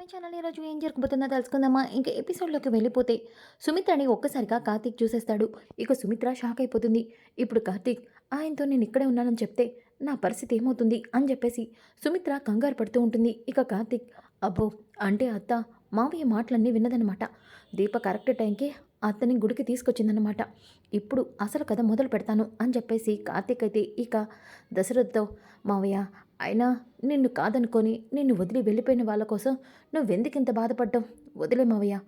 My channel ఈరోజు ఏం జరగబోతుందో తెలుసుకుందామా? ఇంకా ఎపిసోడ్లోకి వెళ్ళిపోతే సుమిత్రని ఒక్కసారిగా కార్తీక్ చూసేస్తాడు. ఇక సుమిత్ర షాక్ అయిపోతుంది. ఇప్పుడు కార్తీక్ ఆయనతో నేను ఇక్కడే ఉన్నానని చెప్తే నా పరిస్థితి ఏమవుతుంది అని చెప్పేసి సుమిత్ర కంగారు పడుతూ ఉంటుంది. ఇక కార్తీక్ అబ్బో అంటే అత్త మావయ్య మాటలన్నీ విన్నదనమాట. దీప కరెక్ట్ టైంకి అతని గుడికి తీసుకొచ్చిందనమాట. ఇప్పుడు అసలు కథ మొదలు పెడతాను అని చెప్పేసి కార్తీక్ అయితే ఇక దశరథ్తో మావయ్య అయినా నిన్ను కాదనుకొని నిన్ను వదిలి వెళ్ళిపోయిన వాళ్ళ కోసం నువ్వెందుకు ఇంత బాధపడ్డావు? వదిలే మావయ్య.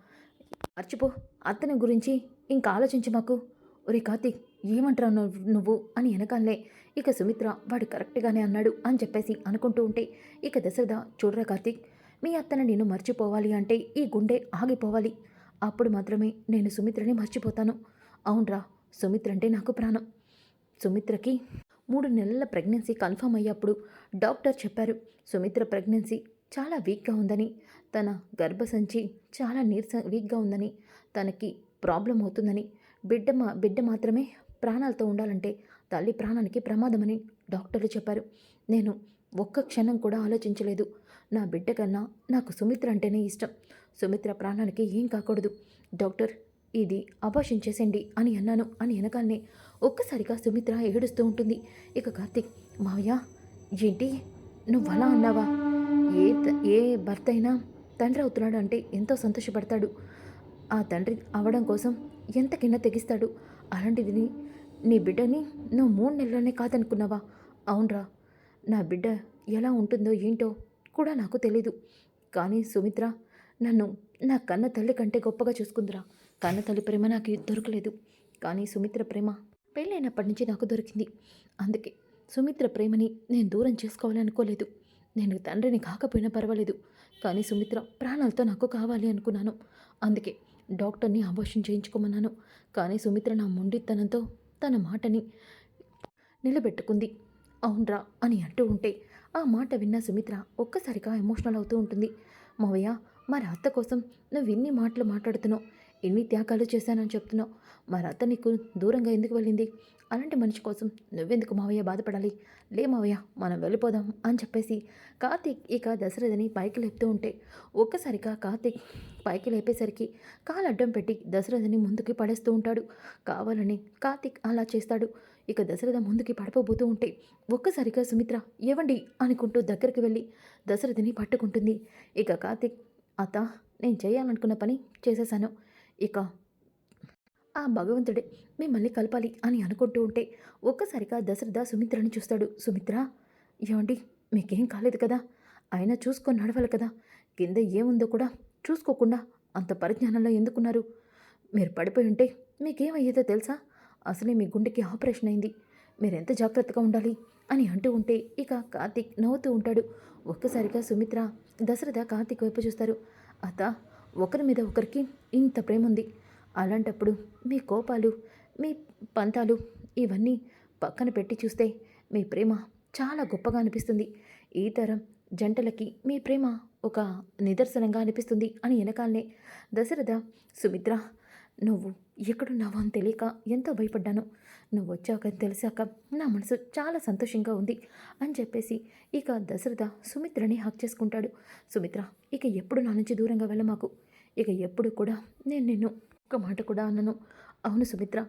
మర్చిపో. అత్తని గురించి ఇంకా ఆలోచించి మాకు. ఒరే కార్తీక్ ఏమంటారా నువ్వు? నువ్వు అని వెనకాలే ఇక సుమిత్ర వాడు కరెక్ట్గానే అన్నాడు అని చెప్పేసి అనుకుంటూ ఉంటే ఇక దశరథ చూడరా కార్తీక్ మీ అత్తని నేను మర్చిపోవాలి అంటే ఈ గుండె ఆగిపోవాలి. అప్పుడు మాత్రమే నేను సుమిత్రని మర్చిపోతాను. అవునరా సుమిత్ర అంటే నాకు ప్రాణం. సుమిత్రకి మూడు నెలల ప్రెగ్నెన్సీ కన్ఫర్మ్ అయ్యేప్పుడు డాక్టర్ చెప్పారు సుమిత్ర ప్రెగ్నెన్సీ చాలా వీక్గా ఉందని తన గర్భసంచి చాలా నీరస వీక్గా ఉందని తనకి ప్రాబ్లం అవుతుందని బిడ్డ మా బిడ్డ మాత్రమే ప్రాణాలతో ఉండాలంటే తల్లి ప్రాణానికి ప్రమాదమని డాక్టర్లు చెప్పారు. నేను ఒక్క క్షణం కూడా ఆలోచించలేదు. నా బిడ్డ కన్నా నాకు సుమిత్ర అంటేనే ఇష్టం. సుమిత్ర ప్రాణానికి ఏం కాకూడదు. డాక్టర్ ఇది అబార్షన్ చేసేయండి అని అన్నాను. అని వెనకాలనే ఒక్కసారిగా సుమిత్ర ఏడుస్తూ ఉంటుంది. ఇక కార్తిక్ మావయ్య ఏంటి? నువ్వు అలా అన్నావా? ఏ ఏ భర్త అయినా తండ్రి అవుతున్నాడు అంటే ఎంతో సంతోషపడతాడు. ఆ తండ్రి అవడం కోసం ఎంతకైనా తెగిస్తాడు. అలాంటిది నీ- నీ బిడ్డని నువ్వు మూడు నెలలోనే కాదనుకున్నావా? అవునరా నా బిడ్డ ఎలా ఉంటుందో ఏంటో కూడా నాకు తెలీదు. కానీ సుమిత్ర నన్ను నా కన్న తల్లి కంటే గొప్పగా చూసుకుందిరా. కన్న తల్లి ప్రేమ నాకు దొరకలేదు. కానీ సుమిత్ర ప్రేమ పెళ్ళైనప్పటి నుంచి నాకు దొరికింది. అందుకే సుమిత్ర ప్రేమని నేను దూరం చేసుకోవాలనుకోలేదు. నేను తండ్రిని కాకపోయినా పర్వాలేదు. కానీ సుమిత్ర ప్రాణాలతో నాకు కావాలి అనుకున్నాను. అందుకే డాక్టర్ని అబోషన్ చేయించుకోమన్నాను. కానీ సుమిత్ర నా మొండితనంతో తన మాటని నిలబెట్టుకుంది. అవునరా అని అంటూ ఉంటే ఆ మాట విన్న సుమిత్ర ఒక్కసారిగా ఎమోషనల్ అవుతూ ఉంటుంది. మావయ్య మరి అత్త కోసం నువ్వు ఇన్ని మాటలు మాట్లాడుతున్నావు. ఎన్ని త్యాగాలు చేశానని చెప్తున్నావు? మరి అత్త నీకు దూరంగా ఎందుకు వెళ్ళింది? అలాంటి మనిషి కోసం నువ్వెందుకు మావయ్య బాధపడాలి? లే మావయ్య మనం వెళ్ళిపోదాం అని చెప్పేసి కార్తీక్ ఇక దశరథని పైకి లేపుతూ ఉంటే ఒక్కసారిగా కార్తీక్ పైకి లేపేసరికి కాలు అడ్డం పెట్టి దశరథని ముందుకి పడేస్తూ ఉంటాడు. కావాలని కార్తీక్ అలా చేస్తాడు. ఇక దశరథ ముందుకి పడిపోబోతూ ఉంటే ఒక్కసారిగా సుమిత్ర ఏవండి? అనుకుంటూ దగ్గరికి వెళ్ళి దశరథని పట్టుకుంటుంది. ఇక కార్తీక్ అత్త నేను చేయాలనుకున్న పని చేసేసాను. ఇక. ఆ భగవంతుడే మిమ్మల్ని కలపాలి అని అనుకుంటూ ఉంటే ఒక్కసారిగా దశరథ సుమిత్రని చూస్తాడు. సుమిత్ర ఏమండి మీకేం కాలేదు కదా? ఆయన చూసుకొని నడవాలి కదా? కింద ఏముందో కూడా చూసుకోకుండా అంత పరిజ్ఞానంలో ఎందుకున్నారు? మీరు పడిపోయి ఉంటే మీకేమయ్యేదో తెలుసా? అసలే మీ గుండెకి ఆపరేషన్ అయింది. మీరెంత జాగ్రత్తగా ఉండాలి అని అంటూ ఉంటే ఇక కార్తీక్ నవ్వుతూ ఉంటాడు. ఒక్కసారిగా సుమిత్ర దశరథ కార్తీక్ వైపు చూస్తారు. అత్త ఒకరి మీద ఒకరికి ఇంత ప్రేమ ఉంది. అలాంటప్పుడు మీ కోపాలు మీ పంతాలు ఇవన్నీ పక్కన పెట్టి చూస్తే మీ ప్రేమ చాలా గొప్పగా అనిపిస్తుంది. ఈ తరం జంటలకి మీ ప్రేమ ఒక నిదర్శనంగా అనిపిస్తుంది అని వెనకాలనే దశరథ సుమిత్ర నువ్వు ఎక్కడున్నావో అని తెలియక ఎంతో భయపడ్డాను. నువ్వు వచ్చాక తెలిసాక నా మనసు చాలా సంతోషంగా ఉంది అని చెప్పేసి ఇక దశరథ సుమిత్రని హక్ చేసుకుంటాడు. సుమిత్ర ఇక ఎప్పుడు నా నుంచి దూరంగా వెళ్ళమాకు ఇక ఎప్పుడు కూడా నేను నిన్ను ఒక మాట కూడా అన్నను అవును సుమిత్ర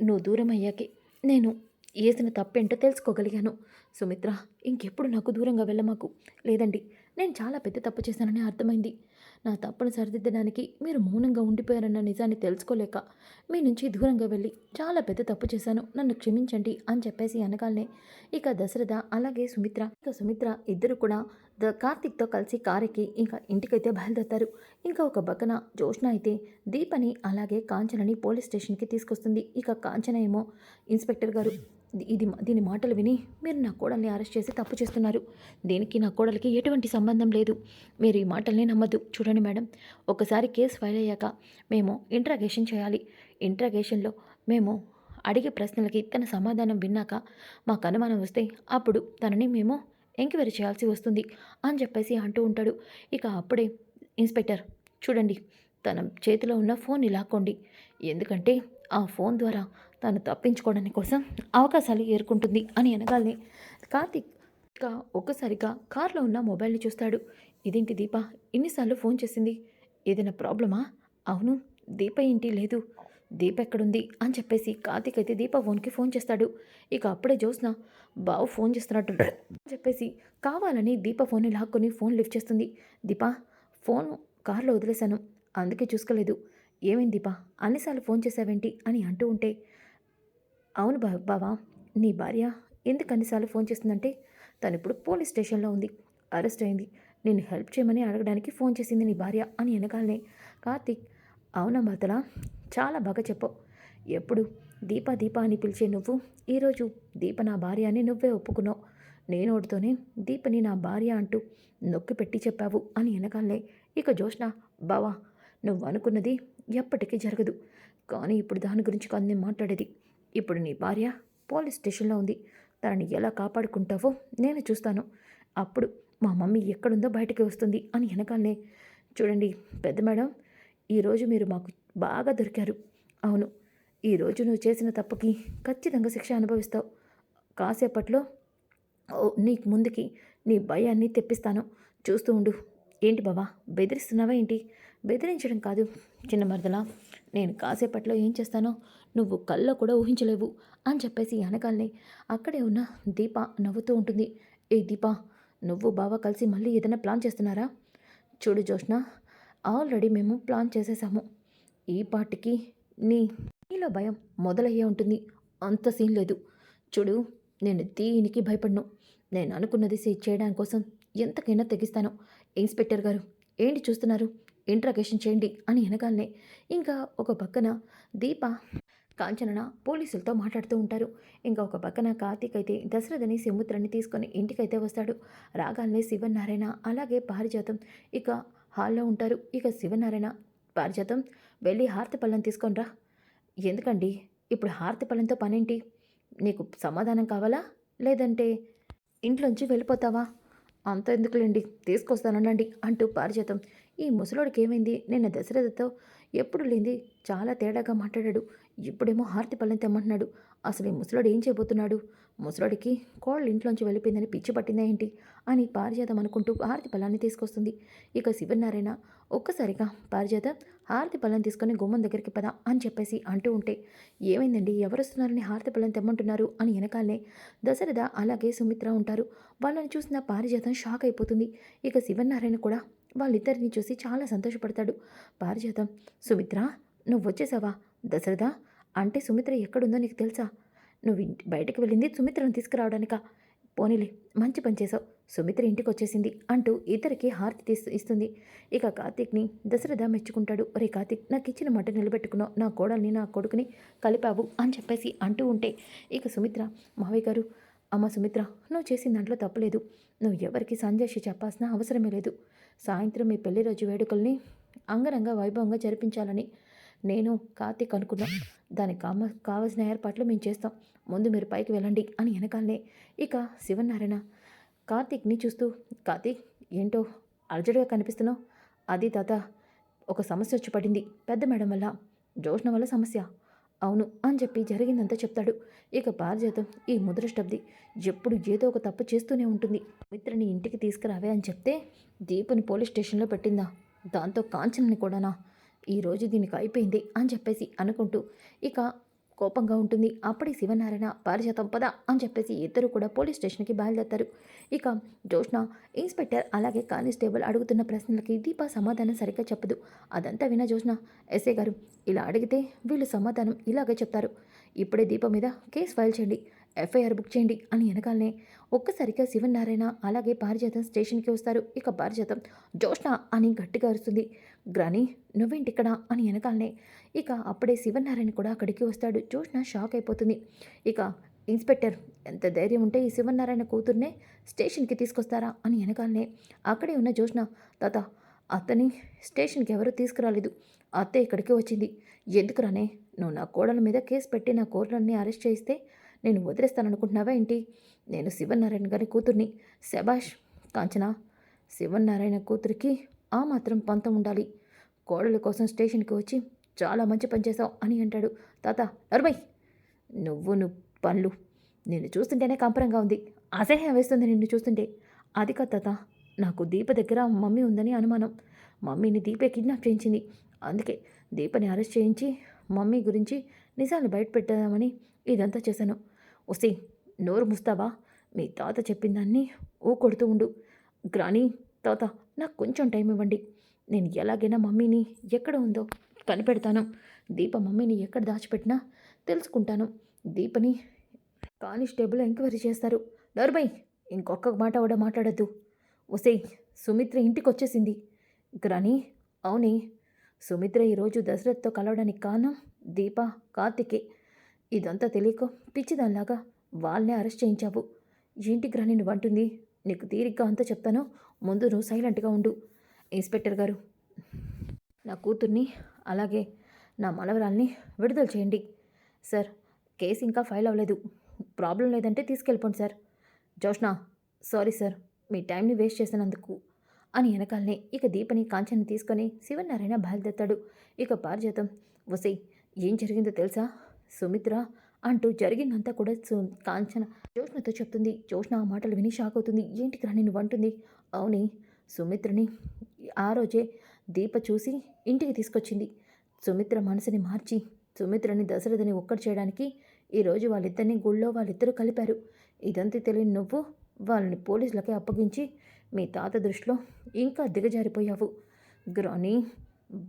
నువ్వు దూరం అయ్యాకే నేను వేసిన తప్పేంటో తెలుసుకోగలిగాను. సుమిత్ర ఇంకెప్పుడు నాకు దూరంగా వెళ్ళమాకు లేదండి నేను చాలా పెద్ద తప్పు చేశానని అర్థమైంది. నా తప్పును సరిదిద్దడానికి మీరు మౌనంగా ఉండిపోయారన్న నిజాన్ని తెలుసుకోలేక మీ నుంచి దూరంగా వెళ్ళి చాలా పెద్ద తప్పు చేశాను నన్ను క్షమించండి అని చెప్పేసి అనగానే ఇక దశరథ అలాగే సుమిత్ర ఇక సుమిత్ర ఇద్దరు కూడా ద కార్తిక్తో కలిసి కారెక్కి ఇంకా ఇంటికైతే బయలుదేరుతారు. ఇంకా ఒక పక్కన జోష్న అయితే దీపని అలాగే కాంచనని పోలీస్ స్టేషన్కి తీసుకొస్తుంది. ఇక కాంచన ఏమో ఇన్స్పెక్టర్ గారు ఇది దీని మాటలు విని మీరు నా కోడల్ని అరెస్ట్ చేసి తప్పు చేస్తున్నారు. దీనికి నా కోడలికి ఎటువంటి సంబంధం లేదు. మీరు ఈ మాటల్ని నమ్మద్దు. చూడండి మేడం ఒకసారి కేసు ఫైల్ అయ్యాక మేము ఇంట్రాగేషన్ చేయాలి. ఇంట్రాగేషన్లో మేము అడిగే ప్రశ్నలకి తన సమాధానం విన్నాక మాకు అనుమానం వస్తే అప్పుడు తనని మేము ఎంక్వైరీ చేయాల్సి వస్తుంది అని చెప్పేసి అంటూ ఉంటాడు. ఇక అప్పుడే ఇన్స్పెక్టర్ చూడండి తన చేతిలో ఉన్న ఫోన్ లాక్కోండి ఎందుకంటే ఆ ఫోన్ ద్వారా తను తప్పించుకోవడానికి కోసం అవకాశాలు ఏర్కొంటుంది అని అనగానే కార్తీక్ ఇక ఒక్కసారిగా కార్లో ఉన్న మొబైల్ని చూస్తాడు. ఇదేంటి దీప? ఎన్నిసార్లు ఫోన్ చేసింది. ఏదైనా ప్రాబ్లమా? అవును. దీప ఏంటి? లేదు. దీప ఎక్కడుంది? అని చెప్పేసి కార్తీక్ అయితే దీప ఫోన్కి ఫోన్ చేస్తాడు. ఇక అప్పుడే జ్యోత్స్న బావు ఫోన్ చేస్తున్నట్టు అని చెప్పేసి కావాలని దీప ఫోన్ని లాక్కొని ఫోన్ లిఫ్ట్ చేస్తుంది. దీప ఫోన్ కార్లో వదిలేశాను. అందుకే చూసుకోలేదు. ఏమైంది దీప? అన్నిసార్లు ఫోన్ చేసావేంటి? అని అంటూ ఉంటే అవును బా బావా నీ భార్య ఎందుకు అన్నిసార్లు ఫోన్ చేస్తుందంటే తను ఇప్పుడు పోలీస్ స్టేషన్లో ఉంది. అరెస్ట్ అయింది. నేను హెల్ప్ చేయమని అడగడానికి ఫోన్ చేసింది నీ భార్య అని వెనకాలనే కార్తీక్ అవునా భర్తలా చాలా బాగా చెప్పావు ఎప్పుడు? దీప దీప అని పిలిచే నువ్వు ఈరోజు దీప నా భార్య అని నువ్వే ఒప్పుకున్నావు. నేను ఒకటితోనే దీపని నా భార్య అంటూ నొక్కి పెట్టి చెప్పావు అని వెనకాలనే ఇక జోష్ణ బావా నువ్వు అనుకున్నది ఎప్పటికీ జరగదు. కానీ ఇప్పుడు దాని గురించి కాదు మాట్లాడేది. ఇప్పుడు నీ భార్య పోలీస్ స్టేషన్లో ఉంది. తనని ఎలా కాపాడుకుంటావో నేను చూస్తాను. అప్పుడు మా మమ్మీ ఎక్కడుందో బయటికి వస్తుంది అని వెనకాలనే చూడండి పెద్ద మేడం ఈరోజు మీరు మాకు బాగా దొరికారు. అవును ఈరోజు నువ్వు చేసిన తప్పుకి ఖచ్చితంగా శిక్ష అనుభవిస్తావు. కాసేపట్లో ఓ నీకు ముందుకి నీ భయాన్ని తెప్పిస్తాను. చూస్తూ ఉండు. ఏంటి బావా బెదిరిస్తున్నావా ఏంటి? బెదిరించడం కాదు చిన్న మరదలా. నేను కాసేపట్లో ఏం చేస్తానో నువ్వు కల్లో కూడా ఊహించలేవు అని చెప్పేసి వెనకాలనే అక్కడే ఉన్న దీప నవ్వుతూ ఉంటుంది. ఏ దీప నువ్వు బావ కలిసి మళ్ళీ ఏదైనా ప్లాన్ చేస్తున్నారా? చూడు జోష్ణ ఆల్రెడీ మేము ప్లాన్ చేసేసాము. ఈ పాటికి నీ నీలో భయం మొదలయ్యే ఉంటుంది. అంత సీన్ లేదు. చూడు నేను దీనికి భయపడ్ను. నేను అనుకున్నది చేయడానికి కోసం ఎంతకైనా తెగిస్తాను. ఇన్స్పెక్టర్ గారు ఏంటి చూస్తున్నారు? ఇంట్రాగేషన్ చేయండి అని వెనకాలనే. ఇంకా ఒక పక్కన దీప కాంచన పోలీసులతో మాట్లాడుతూ ఉంటారు. ఇంకా ఒక పక్కన కార్తీక్ అయితే దశరథని సిముద్రని తీసుకొని ఇంటికైతే వస్తాడు. రాగానే శివనారాయణ అలాగే పారిజాతం. ఇక హాల్లో ఉంటారు. ఇక శివనారాయణ పారిజాతం వెళ్ళి హారతి పళ్ళని తీసుకొనిరా ఎందుకండి? ఇప్పుడు హారతి పళ్ళంతో పనేంటి? నీకు సమాధానం కావాలా? లేదంటే ఇంట్లోంచి వెళ్ళిపోతావా? అంత ఎందుకులేండి? తీసుకొస్తానండి అంటూ పారిజాతం. ఈ ముసలోడికి ఏమైంది నిన్న దశరథతో ఎప్పుడు లేంది చాలా తేడాగా మాట్లాడాడు. ఇప్పుడేమో హారతి పళ్ళని తెమ్మంటున్నాడు. అసలు ఈ ముసలోడు ఏం చేయబోతున్నాడు? ముసలోడికి కోళ్ళు ఇంట్లోంచి వెళ్ళిపోయిందని పిచ్చి పట్టిందా ఏంటి? అని పారిజాతం అనుకుంటూ హారతి పళ్ళాన్ని తీసుకొస్తుంది. ఇక శివనారాయణ ఒక్కసారిగా పారిజాతం హారతి పళ్ళని తీసుకొని గుమ్మం దగ్గరికి పదా అని చెప్పేసి అంటూ ఉంటే ఏమైందండి? ఎవరు వస్తున్నారని హారతి పళ్ళని తెమ్మంటున్నారు? అని వెనకాలనే దశరథ అలాగే సుమిత్ర ఉంటారు. వాళ్ళని చూసిన పారిజాతం షాక్ అయిపోతుంది. ఇక శివనారాయణ కూడా వాళ్ళిద్దరిని చూసి చాలా సంతోషపడతాడు. పారిజాతం సుమిత్ర నువ్వు వచ్చేసావా? దశరథ అంటే సుమిత్ర ఎక్కడుందో నీకు తెలుసా? నువ్వు ఇంటి బయటకు వెళ్ళింది సుమిత్రను తీసుకురావడానిక? పోనీలే మంచి పని చేసావు సుమిత్ర ఇంటికి వచ్చేసింది అంటూ ఇద్దరికి హారతి తీస్ ఇస్తుంది. ఇక కార్తీక్ని దశరథ మెచ్చుకుంటాడు. ఒరే కార్తీక్ నాకు ఇచ్చిన మాట నిలబెట్టుకున్నావు. నా కోడల్ని నా కొడుకుని కలిపావు అని చెప్పేసి అంటూ ఉంటే ఇక సుమిత్ర మావయ్య గారు అమ్మ సుమిత్ర నువ్వు చేసిన దాంట్లో తప్పలేదు. నువ్వు ఎవరికి సంజయ్ చెప్పాల్సిన అవసరమే లేదు. సాయంత్రం మీ పెళ్ళి రోజు వేడుకల్ని అంగరంగ వైభవంగా జరిపించాలని నేను కార్తీక్ అనుకున్నా. దానికి కామ కావలసిన ఏర్పాట్లు మేము చేస్తాం. ముందు మీరు పైకి వెళ్ళండి అని వెనకాలనే ఇక శివనారాయణ కార్తీక్ని చూస్తూ కార్తీక్ ఏంటో అలజడిగా కనిపిస్తున్నావు? అది తాత ఒక సమస్య వచ్చి పడింది. పెద్ద మేడం వల్ల జోష్ణ వల్ల సమస్య. అవును అని చెప్పి జరిగిందంతా చెప్తాడు. ఇక పారిజాతం ఈ ముద్రష్టబ్ది ఎప్పుడు ఏదో ఒక తప్పు చేస్తూనే ఉంటుంది. మిత్రని ఇంటికి తీసుకురావే అని చెప్తే దీపుని పోలీస్ స్టేషన్లో పెట్టిందా? దాంతో కాంచనని కూడానా? ఈరోజు దీనికి అయిపోయింది అని చెప్పేసి అనుకుంటూ ఇక కోపంగా ఉంటుంది. అప్పుడే శివనారాయణ పారిజాతం పద అని చెప్పేసి ఇద్దరు కూడా పోలీస్ స్టేషన్కి బయలుదేరతారు. ఇక జోష్ణ ఇన్స్పెక్టర్ అలాగే కానిస్టేబుల్ అడుగుతున్న ప్రశ్నలకి దీప సమాధానం సరిగ్గా చెప్పదు. అదంతా విన జోష్ణ ఎస్ఏ గారు ఇలా అడిగితే వీళ్ళు సమాధానం ఇలాగే చెప్తారు. ఇప్పుడే దీప మీద కేసు ఫైల్ చేయండి. ఎఫ్ఐఆర్ బుక్ చేయండి అని వెనకాలనే ఒక్కసారిగా శివనారాయణ అలాగే పారిజాతం స్టేషన్కి వస్తారు. ఇక పారిజాతం జోష్ణ అని గట్టిగా అరుస్తుంది. గ్రాని నువ్వేంటిక్కడ? అని వెనకాలనే ఇక అప్పుడే శివనారాయణ కూడా అక్కడికి వస్తాడు. జోష్ణ షాక్ అయిపోతుంది. ఇక ఇన్స్పెక్టర్ ఎంత ధైర్యం ఉంటే ఈ శివనారాయణ కూతుర్నే స్టేషన్కి తీసుకొస్తారా? అని వెనకాలనే అక్కడే ఉన్న జోష్ణ తాత అతని స్టేషన్కి ఎవరూ తీసుకురాలేదు. అత్తే ఇక్కడికి వచ్చింది. ఎందుకు రానే నువ్వు నా కోడల మీద కేసు పెట్టి నా కోడలన్నీ అరెస్ట్ చేస్తే నేను వదిలేస్తాననుకుంటున్నావా ఏంటి? నేను శివనారాయణ గారి కూతుర్ని. శభాష్ కాంచన శివనారాయణ కూతురికి ఆ మాత్రం పంతం ఉండాలి. కోడల కోసం స్టేషన్కి వచ్చి చాలా మంచి పని చేశావు అని అంటాడు. తాత నర్మయ్ నువ్వు నువ్వు పనులు. నిన్ను చూస్తుంటేనే కంపరంగా ఉంది. అసహ్యం వేస్తుంది నిన్ను చూస్తుంటే. అది కాదు తాత నాకు దీప దగ్గర మమ్మీ ఉందని అనుమానం. మమ్మీని దీపే కిడ్నాప్ చేయించింది. అందుకే దీపని అరెస్ట్ చేయించి మమ్మీ గురించి నిజాలు బయట పెట్టదామని ఇదంతా చేశాను. ఒసే నోరు ముస్తావా? మీ తాత చెప్పిన దాన్ని ఊ కొడుతూ ఉండు. గ్రాని తాత నాకు కొంచెం టైం ఇవ్వండి. నేను ఎలాగైనా మమ్మీని ఎక్కడ ఉందో కనిపెడతాను. దీప మమ్మీని ఎక్కడ దాచిపెట్టినా తెలుసుకుంటాను. దీపని కానిస్టేబుల్ ఎంక్వైరీ చేస్తారు. నర్మయ్ ఇంకొక మాట కూడా మాట్లాడద్దు. ఒసే సుమిత్ర ఇంటికి వచ్చేసింది గ్రాని అవునే. సుమిత్ర ఈరోజు దశరథ్తో కలవడానికి కారణం దీప కార్తికే. ఇదంతా తెలియక పిచ్చిదానిలాగా వాళ్ళనే అరెస్ట్ చేయించావు. ఏంటి గ్రాని వంటుంది నీకు తీరిగ్గా అంతా చెప్తాను. ముందు నువ్వు సైలెంట్గా ఉండు. ఇన్స్పెక్టర్ గారు నా కూతుర్ని అలాగే నా మనవరాల్ని విడుదల చేయండి. సార్ కేసు ఇంకా ఫైల్ అవ్వలేదు. ప్రాబ్లం లేదంటే తీసుకెళ్ళిపోండి సార్. జోష్ణ సారీ సార్ మీ టైంని వేస్ట్ చేసినందుకు. అని వెనకాలనే ఇక దీపని కాంచని తీసుకొని శివనారాయణ బయలుదేరతాడు. ఇక పారిజాతం. వసై ఏం జరిగిందో తెలుసా? సుమిత్ర అంటూ జరిగిందంతా కూడా కాంచన జోష్నతో చెప్తుంది. జోష్న ఆ మాటలు విని షాక్ అవుతుంది. ఏంటి గ్రాని వంటుంది అంటుంది? సుమిత్రని ఆ రోజే దీప చూసి ఇంటికి తీసుకొచ్చింది. సుమిత్ర మనసుని మార్చి సుమిత్రని దశరథని ఒక్కటి చేయడానికి ఈరోజు వాళ్ళిద్దరిని గుళ్ళో వాళ్ళిద్దరూ కలిపారు. ఇదంతా తెలియని నువ్వు వాళ్ళని పోలీసులకే అప్పగించి మీ తాత దృష్టిలో ఇంకా దిగజారిపోయావు. గ్రాని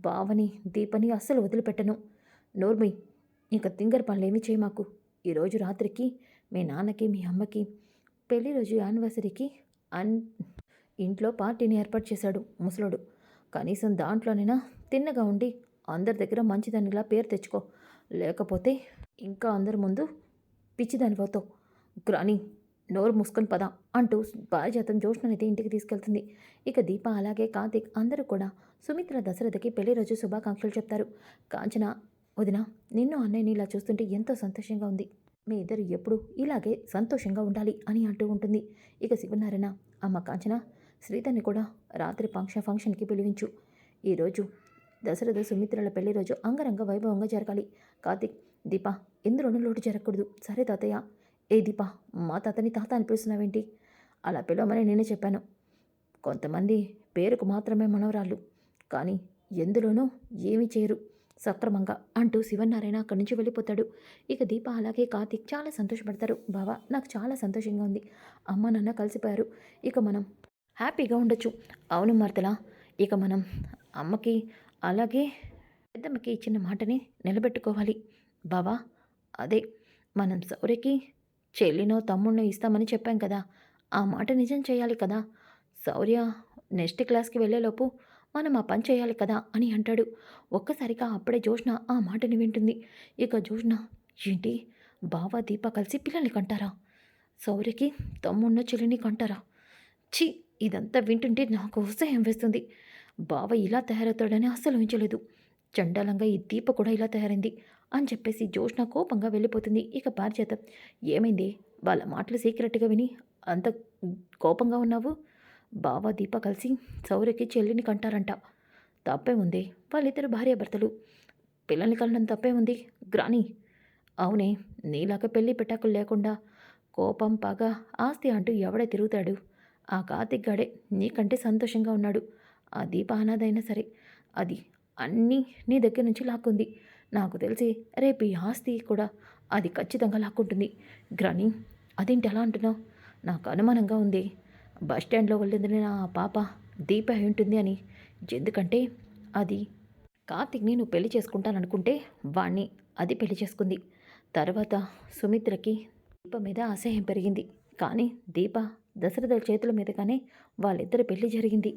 బావని దీపని అస్సలు వదిలిపెట్టను. నోర్మి ఇంక తింగర్ పనులేమి చేయమాకు ఈరోజు రాత్రికి మీ నాన్నకి మీ అమ్మకి పెళ్ళి రోజు యానివర్సరీకి అన్ ఇంట్లో పార్టీని ఏర్పాటు చేశాడు ముసలోడు. కనీసం దాంట్లోనైనా తిన్నగా ఉండి అందరి దగ్గర మంచిదానిలా పేరు తెచ్చుకో. లేకపోతే ఇంకా అందరి ముందు పిచ్చిదానిపోతావు గ్రాని నోరు మూసుకొని పద అంటూ పారిజాతం జోష్ననైతే ఇంటికి తీసుకెళ్తుంది. ఇక దీప అలాగే కార్తీక్ అందరూ కూడా సుమిత్ర దశరథకి పెళ్ళి రోజు శుభాకాంక్షలు చెప్తారు. కాంచన వదిన నిన్ను అన్నయ్యని ఇలా చూస్తుంటే ఎంతో సంతోషంగా ఉంది. మీ ఇద్దరు ఎప్పుడు ఇలాగే సంతోషంగా ఉండాలి అని అంటూ ఉంటుంది. ఇక శివనారాయణ అమ్మ కాంచన శ్రీధర్ని కూడా రాత్రి ఫంక్షన్ ఫంక్షన్కి పిలిపించు. ఈరోజు దశరథ సుమిత్రల పెళ్ళి రోజు అంగరంగ వైభవంగా జరగాలి. కార్తిక్ దీప ఎందులోనూ లోటు జరగకూడదు. సరే తాతయ్య. ఏ దీప? మా తాతని తాత అని పిలుస్తున్నావేంటి? అలా పిలవమని నేనే చెప్పాను. కొంతమంది పేరుకు మాత్రమే మనవరాళ్ళు. కానీ ఎందులోనూ ఏమీ చేయరు. సక్రమంగా అంటూ శివనారాయణ అక్కడి నుంచి వెళ్ళిపోతాడు. ఇక దీప అలాగే కార్తీక్ చాలా సంతోషపడతారు. బావా నాకు చాలా సంతోషంగా ఉంది. అమ్మ నాన్న కలిసిపోయారు. ఇక మనం హ్యాపీగా ఉండొచ్చు. అవును మార్తలా ఇక మనం అమ్మకి అలాగే పెద్దమ్మకి ఇచ్చిన మాటని నిలబెట్టుకోవాలి. బావా అదే మనం సౌర్యకి చెల్లినో తమ్ముడినో ఇస్తామని చెప్పాం కదా. ఆ మాట నిజం చేయాలి కదా. శౌర్య నెక్స్ట్ క్లాస్కి వెళ్ళేలోపు మనం ఆ పని చేయాలి కదా అని అంటాడు. ఒక్కసారిగా అప్పుడే జోష్న ఆ మాటని వింటుంది. ఇక జోష్న ఏంటి? బావ దీప కలిసి పిల్లల్ని కంటారా? సౌర్యకి తమ్మున్న చెల్లిని కంటారా? ఛీ ఇదంతా వింటుంటే నాకు ఉత్సాహం వేస్తుంది. బావ ఇలా తయారవుతాడని అస్సలు ఊహించలేదు. చండాలంగా ఈ దీప కూడా ఇలా తయారైంది అని చెప్పేసి జోష్న కోపంగా వెళ్ళిపోతుంది. ఇక పారిచేత ఏమైంది? వాళ్ళ మాటలు సీక్రెట్గా విని అంత కోపంగా ఉన్నావు? బావ దీప కలిసి సౌర్యకి చెల్లిని కంటారంట. తప్పే ఉంది. వాళ్ళిద్దరు భార్యాభర్తలు. పిల్లల్ని కనడం తప్పే ఉంది. గ్రాని. అవునే నీలాగా పెళ్ళి పెట్టాకులు లేకుండా కోపం పగ ఆస్తి అంటూ ఎవడే తిరుగుతాడు. ఆ కార్తిక్ గాడే నీకంటే సంతోషంగా ఉన్నాడు. ఆ దీప అనాథైనా సరే అది అన్నీ నీ దగ్గర నుంచి లాక్కుంది. నాకు తెలిసి రేపు ఈ ఆస్తి కూడా అది ఖచ్చితంగా లాక్కుంటుంది. గ్రాని అదేంటి ఎలా అంటున్నావు? నాకు అనుమానంగా ఉంది. బస్ స్టాండ్లో వెళ్ళింది నా పాప. దీప అయి ఉంటుంది అని. ఎందుకంటే అది కార్తిక్ని నువ్వు పెళ్ళి చేసుకుంటాననుకుంటే వాణ్ణి అది పెళ్ళి చేసుకుంది. తర్వాత సుమిత్రకి దీప మీద అసహ్యం పెరిగింది. కానీ దీప దశరథ చేతుల మీదగానే వాళ్ళిద్దరి పెళ్ళి జరిగింది.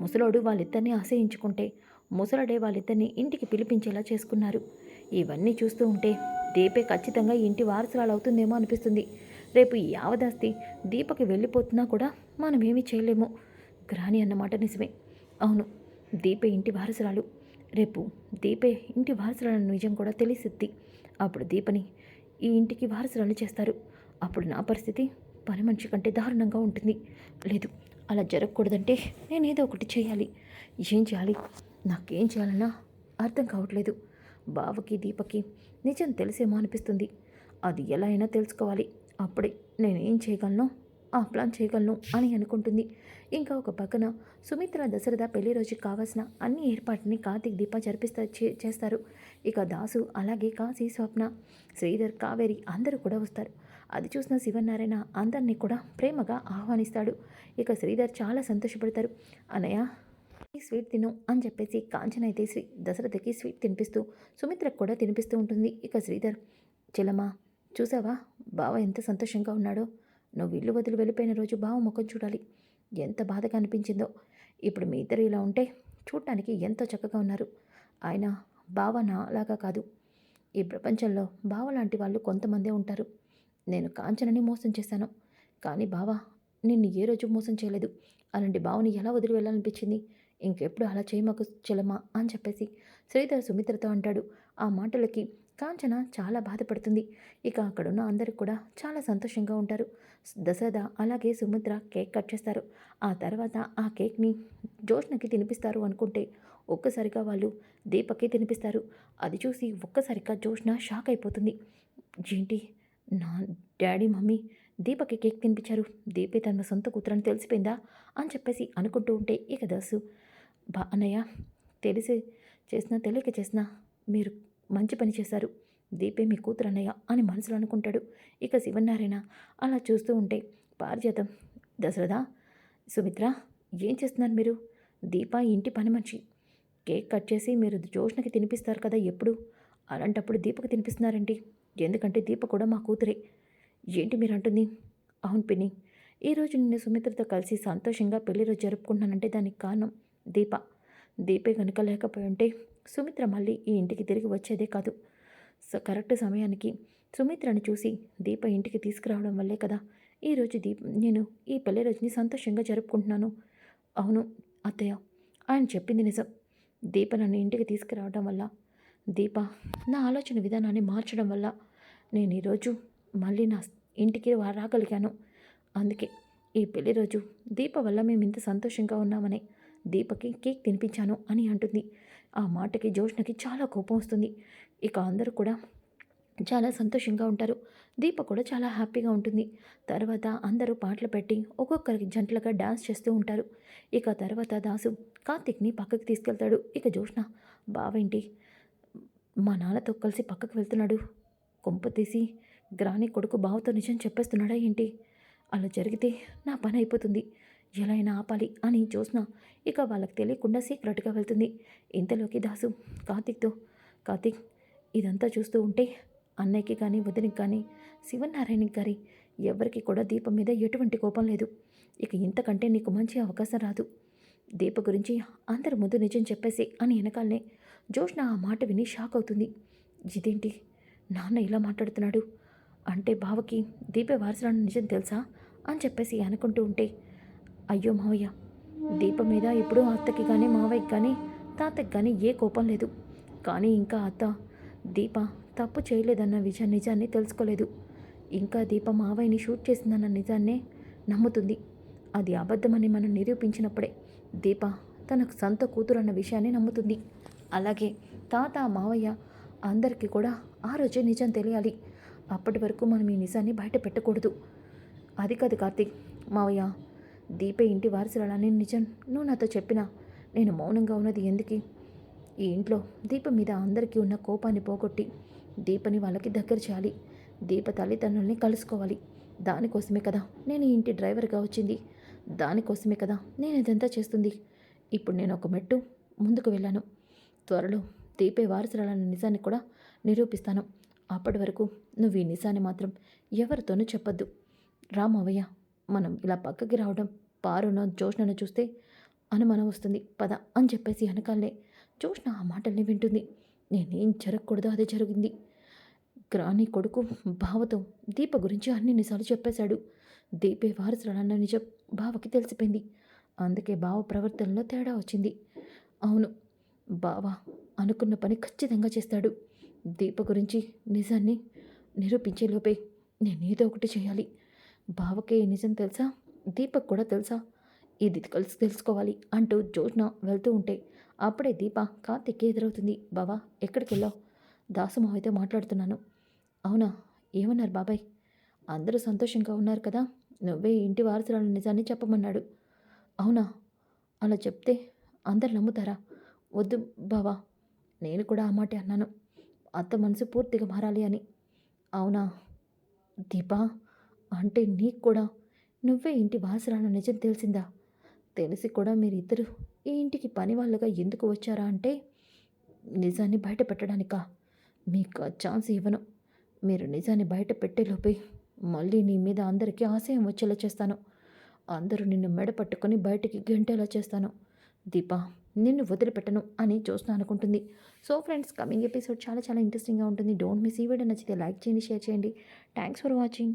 ముసలోడు వాళ్ళిద్దరిని ఆశయించుకుంటే ముసలడే వాళ్ళిద్దరిని ఇంటికి పిలిపించేలా చేసుకున్నారు. ఇవన్నీ చూస్తూ ఉంటే దీపే ఖచ్చితంగా ఇంటి వారసురాలు అవుతుందేమో అనిపిస్తుంది. రేపు ఈ యావదాస్తి దీపకి వెళ్ళిపోతున్నా కూడా మనం ఏమీ చేయలేము. గ్రాని అన్నమాట నిజమే. అవును దీపే ఇంటి వారసురాలు. రేపు దీపే ఇంటి వారసురాలు నిజం కూడా తెలిసిద్ది. అప్పుడు దీపని ఈ ఇంటికి వారసురాలు చేస్తారు. అప్పుడు నా పరిస్థితి పని మనిషి కంటే దారుణంగా ఉంటుంది. లేదు అలా జరగకూడదంటే నేను ఏదో ఒకటి చేయాలి. ఏం చేయాలి? నాకేం చేయాలన్నా అర్థం కావట్లేదు. బావకి దీపకి నిజం తెలిసేమో అనిపిస్తుంది. అది ఎలా అయినా తెలుసుకోవాలి. అప్పుడే నేనేం చేయగలను? ఆ ప్లాన్ చేయగలను అని అనుకుంటుంది. ఇంకా ఒక పక్కన సుమిత్ర దశరథ పెళ్ళి రోజుకి కావాల్సిన అన్ని ఏర్పాటుని కార్తీక్ దీప జరిపిస్తా చే- చేస్తారు. ఇక దాసు అలాగే కాశీ స్వప్న శ్రీధర్ కావేరి అందరూ కూడా వస్తారు. అది చూసిన శివనారాయణ అందరినీ కూడా ప్రేమగా ఆహ్వానిస్తాడు. ఇక శ్రీధర్ చాలా సంతోషపడతారు. అనయ్య ఈ స్వీట్ తిను అని చెప్పేసి కాంచన అయితే శ్రీ దశరథకి స్వీట్ తినిపిస్తూ సుమిత్రకు కూడా తినిపిస్తూ ఉంటుంది. ఇక శ్రీధర్ చెల్లమ్మా చూసావా? బావ ఎంత సంతోషంగా ఉన్నాడో. నువ్వు ఇల్లు వదిలి వెళ్ళిపోయిన రోజు బావ ముఖం చూడాలి. ఎంత బాధగా అనిపించిందో. ఇప్పుడు మీ ఇద్దరు ఇలా ఉంటే చూడటానికి ఎంతో చక్కగా ఉన్నారు. ఆయన బావ నా అలాగా కాదు. ఈ ప్రపంచంలో బావ లాంటి వాళ్ళు కొంతమందే ఉంటారు. నేను కాంచనని మోసం చేశాను. కానీ బావ నిన్ను ఏ రోజు మోసం చేయలేదు. అలాంటి బావని ఎలా వదిలి వెళ్ళాలనిపించింది? ఇంకెప్పుడు అలా చేయమకు చెలమా అని చెప్పేసి శ్రీధర్ సుమిత్రతో అంటాడు. ఆ మాటలకి కాంచన చాలా బాధపడుతుంది. ఇక అక్కడున్న అందరూ కూడా చాలా సంతోషంగా ఉంటారు. దశరథ అలాగే సుమిత్ర కేక్ కట్ చేస్తారు. ఆ తర్వాత ఆ కేక్ని జోష్నకి తినిపిస్తారు అనుకుంటే ఒక్కసారిగా వాళ్ళు దీపక్కి తినిపిస్తారు. అది చూసి ఒక్కసారిగా జోష్న షాక్ అయిపోతుంది. ఏంటి? నా డాడీ మమ్మీ దీపకి కేక్ తినిపించారు. దీపే తన సొంత కూతురని తెలిసిపోయిందా? అని చెప్పేసి అనుకుంటూ ఉంటే ఇక దాసు బా అన్నయ్య తెలిసి చేసినా తెలియక చేసినా మీరు మంచి పని చేశారు. దీపే మీ కూతురు అన్నయ్య అని మనసులో అనుకుంటాడు. ఇక శివనారాయణ అలా చూస్తూ ఉంటే పారిజాతం దశరథ సుమిత్ర ఏం చేస్తున్నారు మీరు? దీప ఇంటి పని మనిషి. కేక్ కట్ చేసి మీరు జోష్ణకి తినిపిస్తారు కదా ఎప్పుడు? అలాంటప్పుడు దీపకు తినిపిస్తున్నారండి ఎందుకంటే దీప కూడా మా కూతురే. ఏంటి మీరు అంటుంది? అవును పిన్ని. ఈరోజు నిన్ను సుమిత్రతో కలిసి సంతోషంగా పెళ్ళి రోజు జరుపుకుంటున్నానంటే దానికి కారణం దీప. దీపే కనుక లేకపోయి ఉంటే సుమిత్ర మళ్ళీ ఈ ఇంటికి తిరిగి వచ్చేదే కాదు. సో కరెక్ట్ సమయానికి సుమిత్రని చూసి దీప ఇంటికి తీసుకురావడం వల్లే కదా. ఈరోజు దీప నేను ఈ పెళ్ళి రోజుని సంతోషంగా జరుపుకుంటున్నాను. అవును అత్తయ్య ఆయన చెప్పింది నిజం. దీప నన్ను ఇంటికి తీసుకురావడం వల్ల దీప నా ఆలోచన విధానాన్ని మార్చడం వల్ల నేను ఈరోజు మళ్ళీ నా ఇంటికి రాగలిగాను. అందుకే ఈ పెళ్ళి రోజు దీప వల్ల మేము ఇంత సంతోషంగా ఉన్నామని దీపకి కేక్ తినిపించాను అని అంటుంది. ఆ మాటకి జోష్నకి చాలా కోపం వస్తుంది. ఇక అందరూ కూడా చాలా సంతోషంగా ఉంటారు. దీప కూడా చాలా హ్యాపీగా ఉంటుంది. తర్వాత అందరూ పాటలు పెట్టి ఒక్కొక్కరికి జంటలుగా డాన్స్ చేస్తూ ఉంటారు. ఇక తర్వాత దాసు కార్తిక్ని పక్కకి తీసుకెళ్తాడు. ఇక జోష్న బావేంటి? మా నాన్నతో కలిసి పక్కకు వెళ్తున్నాడు. కొంప తీసి గ్రాని కొడుకు బావతో నిజం చెప్పేస్తున్నాడా ఏంటి? అలా జరిగితే నా పని అయిపోతుంది. ఎలా అయినా ఆపాలి అని జ్యోత్స్న ఇక వాళ్ళకి తెలియకుండా సీక్రెట్గా వెళ్తుంది. ఇంతలోకి దాసు కార్తిక్తో కార్తిక్ ఇదంతా చూస్తూ ఉంటే అన్నయ్యకి కానీ వదినికి కానీ శివనారాయణకి కానీ ఎవరికి కూడా దీపం మీద ఎటువంటి కోపం లేదు. ఇక ఇంతకంటే నీకు మంచి అవకాశం రాదు. దీప గురించి అందరి ముందు నిజం చెప్పేసి అని వెనకాలనే జోష్న ఆ మాట విని షాక్ అవుతుంది. ఇదేంటి? నాన్న ఇలా మాట్లాడుతున్నాడు? అంటే బావకి దీపే వారసురాని నిజం తెలుసా? అని చెప్పేసి అనుకుంటూ ఉంటే అయ్యో మావయ్య దీపం మీద ఇప్పుడు అత్తకి కానీ మావయ్యకి కానీ తాతకి కానీ ఏ కోపం లేదు. కానీ ఇంకా అత్త దీప తప్పు చేయలేదన్న విషయం నిజాన్ని తెలుసుకోలేదు. ఇంకా దీప మావయ్యని షూట్ చేసిందన్న నిజాన్నే నమ్ముతుంది. అది అబద్ధమని మనం నిరూపించినప్పుడే దీప తనకు సొంత కూతురు అన్న విషయాన్ని నమ్ముతుంది. అలాగే తాత మావయ్య అందరికీ కూడా ఆ రోజే నిజం తెలియాలి. అప్పటి వరకు మనం ఈ నిజాన్ని బయట పెట్టకూడదు. అది కాదు కార్తీక్ మావయ్య దీపే ఇంటి వారసురాలని నిజం. నువ్వు నాతో చెప్పినా. నేను మౌనంగా ఉన్నది ఎందుకు? ఈ ఇంట్లో దీపం మీద అందరికీ ఉన్న కోపాన్ని పోగొట్టి దీపని వాళ్ళకి దగ్గర చేయాలి. దీప తల్లిదండ్రుల్ని కలుసుకోవాలి. దానికోసమే కదా నేను ఈ ఇంటి డ్రైవర్గా వచ్చింది. దానికోసమే కదా నేను ఇదంతా చేస్తుంది. ఇప్పుడు నేను ఒక మెట్టు ముందుకు వెళ్ళాను. త్వరలో దీపే వారసురాలన్న నిజాన్ని కూడా నిరూపిస్తాను. అప్పటి వరకు నువ్వు ఈ నిజాన్ని మాత్రం ఎవరితోనూ చెప్పొద్దు. రామవయ్య మనం ఇలా పక్కకి రావడం పారున జోష్నను చూస్తే అనుమానం వస్తుంది. పద అని చెప్పేసి వెనకాలనే జోష్న ఆ మాటల్ని వింటుంది. నేనేం జరగకూడదో అదే జరిగింది. గ్రాని కొడుకు బావతో దీప గురించి అన్ని నిజాలు చెప్పేశాడు. దీపే వారసురాలన్న నిజం బావకి తెలిసిపోయింది. అందుకే బావ ప్రవర్తనలో తేడా వచ్చింది. అవును బావ అనుకున్న పని ఖచ్చితంగా చేస్తాడు. దీప గురించి నిజాన్ని నిరూపించే లోపే నేనేదో ఒకటి చేయాలి. బావకే నిజం తెలుసా? దీపక్ కూడా తెలుసా? ఇది కలిసి తెలుసుకోవాలి అంటూ జోష్న వెళ్తూ ఉంటే అప్పుడే దీప కార్తిక్కి ఎదురవుతుంది. బావా ఎక్కడికి వెళ్ళావు? దాసుమావైతే మాట్లాడుతున్నాను. అవునా? ఏమన్నారు బాబాయ్? అందరూ సంతోషంగా ఉన్నారు కదా? నువ్వే ఇంటి వారసురాలు నిజాన్ని చెప్పమన్నాడు. అవునా? అలా చెప్తే అందరు నమ్ముతారా? వద్దు బావా నేను కూడా ఆ మాటే అన్నాను. అత్త మనసు పూర్తిగా మారాలి అని. అవునా? దీపా అంటే నీకు కూడా నువ్వే ఇంటి వారసురాలు నిజం తెలిసిందా? తెలిసి కూడా మీరిద్దరు ఈ ఇంటికి పని వాళ్ళుగా ఎందుకు వచ్చారా అంటే నిజాన్ని బయట పెట్టడానికా? మీకు ఛాన్స్ ఇవ్వను. మీరు నిజాన్ని బయట పెట్టేలోపే మళ్ళీ నీ మీద అందరికీ ఆశయం వచ్చేలా చేస్తాను. అందరూ నిన్ను మెడ పట్టుకొని బయటికి గంటేలా చేస్తాను. దీపా నిన్ను వదిలిపెట్టను అని చూస్తాను అనుకుంటుంది. సో ఫ్రెండ్స్ కమింగ్ ఎపిసోడ్ చాలా చాలా ఇంట్రెస్టింగ్గా ఉంటుంది. డోంట్ మిస్ ఈ వీడియో నచ్చితే లైక్ చేయండి షేర్ చేయండి. Thanks for watching.